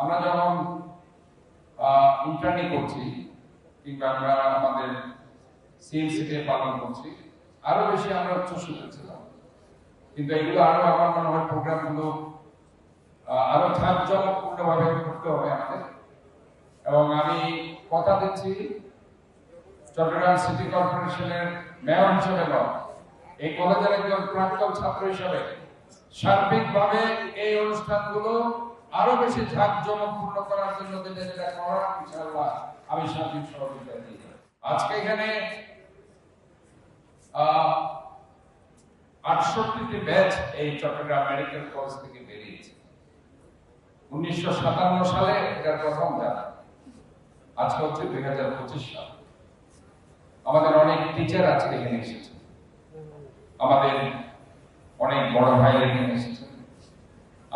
আমরা যখন ইন্টার্নি করছি কিংবা আমরা আমাদের সিএমসি কে পালন করছি, আরও বেশি আমরা উচ্ছ্বসিত ছিলাম। কিন্তু এগুলো আরও আমার মনে হয় প্রোগ্রামগুলো আরও ঝাঁকজমকপূর্ণ ভাবে করতে হবে আমাদের। এবং আমি কথা দিচ্ছি চট্টগ্রাম সিটি কর্পোরেশনের মেয়র হিসেবে নয়, এই কলেজের একজন প্রাক্তন ছাত্র হিসেবে। সার্বিকভাবে এই অনুষ্ঠানগুলো আরও বেশি ঝাঁকজমকপূর্ণ করার জন্য করা, ইনশাআল্লাহ আমি সার্বিক সহযোগিতা দিই আজকে এখানে আটষট্টিটি ব্যাচ এই চট্টগ্রাম মেডিকেল কলেজ থেকে বেরিয়েছে। উনিশশো সাতান্ন সালে এটার প্রথম জানা। আজকে হচ্ছে দুই হাজার পঁচিশ সাল। আমাদের অনেক টিচার আজকে এখানে এসেছে। আমাদের অনেক বড় ভাইরা এখানে এসেছেন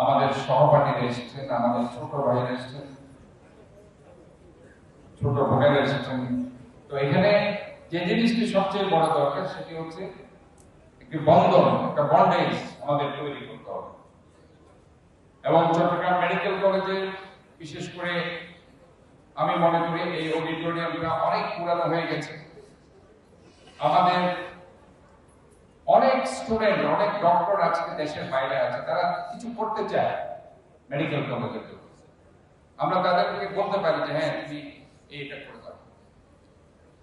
আমাদের সহপাঠীরা এসেছেন, আমাদের ছোট ভাইরা এসেছেন। ছোট বোনেরা এসেছেন। তো এখানে যে জিনিসটি সবচেয়ে বড় দরকার সেটি হচ্ছে একটি বন্ধন, একটা বন্ডেজ আমাদের তৈরি করতে হবে। এবং চট্টগ্রাম মেডিকেল কলেজে বিশেষ করে আমি মনে করি এই অডিটোরিয়ামটা অনেক পুরানো হয়ে গেছে। আমাদের অনেক স্টুডেন্ট অনেক ডক্টর আজকে দেশের বাইরে আছে, তারা কিছু করতে চায় মেডিকেল কলেজের জন্য। আমরা তাদেরকে বলতে পারি যে হ্যাঁ তুমি এইটা করে দাও।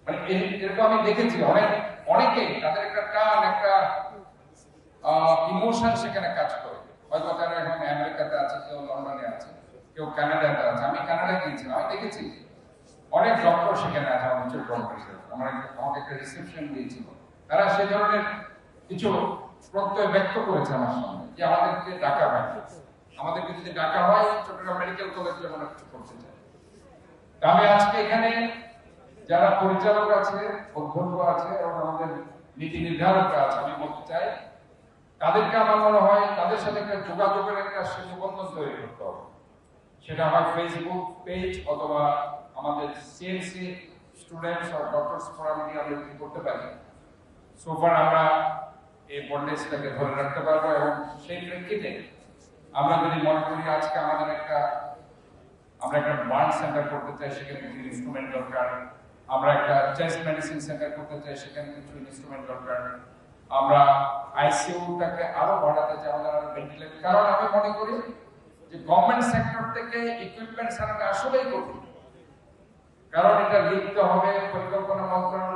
মানে এরকম আমি দেখেছি অনেক, অনেকে তাদের একটা টান, একটা ইমোশন সেখানে কাজ করে। হয়তো তারা এখন আমেরিকাতে আছে, কেউ লন্ডনে আছে, কেউ কানাডাতে আছে। আমি কানাডা গিয়েছিলাম, আমি দেখেছি। অনেক ডক্টর সেখানে আছে আমার ডক্টর আমার আমাকে একটা রিসেপশন দিয়েছিল। তারা সে ধরনের কিছু প্রত্যয় ব্যক্ত করেছে আমার সামনে যে আমাদেরকে ডাকা হয়। আমাদেরকে যদি ডাকা হয়, চট্টগ্রাম মেডিকেল কলেজে কিছু করতে চাই। আমি আজকে এখানে যারা পরিচালক আছে, অধ্যক্ষ আছে, এবং আমাদের নীতি নির্ধারকরা আছে, আমি বলতে চাই, তাদেরকে আমার মনে হয় তাদের সাথে একটা যোগাযোগের একটা সেতুবন্ধন তৈরি করতে হবে। সেটা হয় ফেসবুক পেজ অথবা আমাদের সিএনসি স্টুডেন্টস আর ডক্টরস ফোরাম নিয়ে আমরা করতে পারি। সোফার আমরা এই বন্ডেজটাকে ধরে রাখতে পারব এবং সেই প্রেক্ষিতে আমরা যদি মনে করি আজকে আমাদের একটা, আমরা একটা বার্ন সেন্টার করতে চাই, সেখানে কিছু ইনস্ট্রুমেন্ট দরকার। আমরা একটা চেস্ট মেডিসিন সেন্টার করতে চাই, সেখানে কিছু ইনস্ট্রুমেন্ট দরকার। আমরা আইসিইউটাকে আরও বাড়াতে চাই, আমাদের আরও ভেন্টিলেটর কারণ আমি মনে করি যে গভর্নমেন্ট সেক্টর থেকে ইকুইপমেন্ট ছাড়াটা আসলেই কঠিন। কারণ এটা লিখতে হবে, পরিকল্পনা মন্ত্রণালয়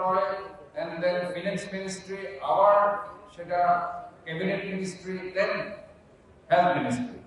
ministry, our cabinet ministry, then health ministry.